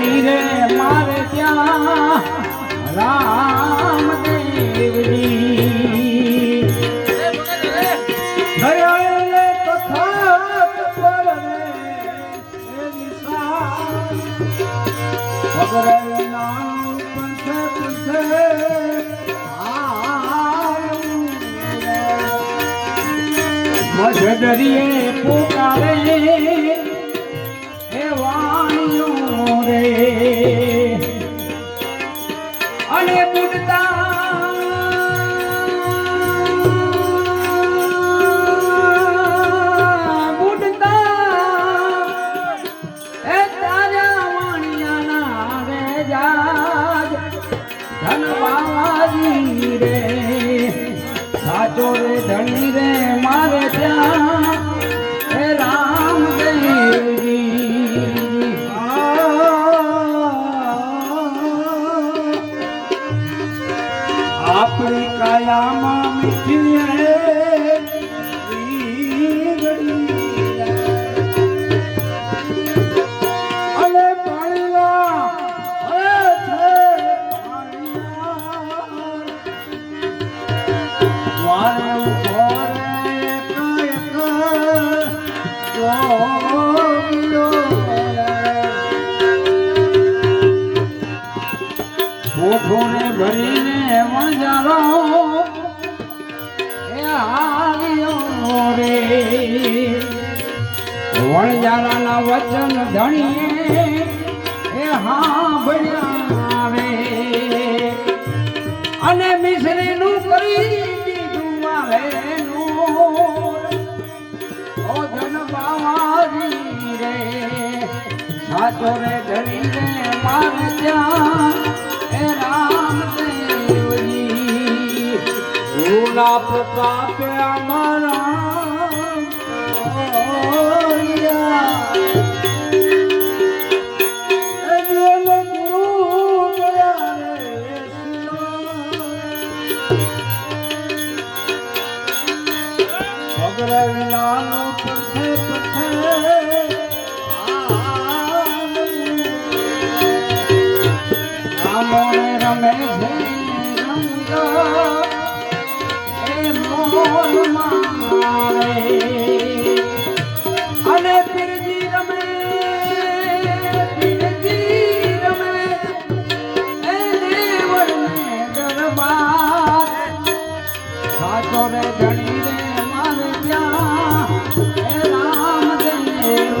ધણી રે મારે ત્યાં રામ દેવજી. દયાળે તથા તત્પરને એ નિશા પગરે પુકારે અને બુડતા. બુડતા. એ તારા વાણિયાના રે જાજ. ધન બાવાજી રે સાચો રે રે કાયામાં મીઠી અને પાણીલા અરે છે કોઠોને ભરીને વણજારો એ આવ્યો રે વણજારાના વચન ધણીએ. એ હા ભણ્યા રે અને મિશ્રીનું કરી દીધું મારેનું ઓ રે સાચો રે ધણી રે મારે ત્યાં ગુના પ્રતાપે અમારા ગુરુ ગયા રમે છે રંગો. એ મોર મારે અને પીરજી રમે ધણી રે મારે ત્યાં રામદેવજી.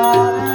Sarah.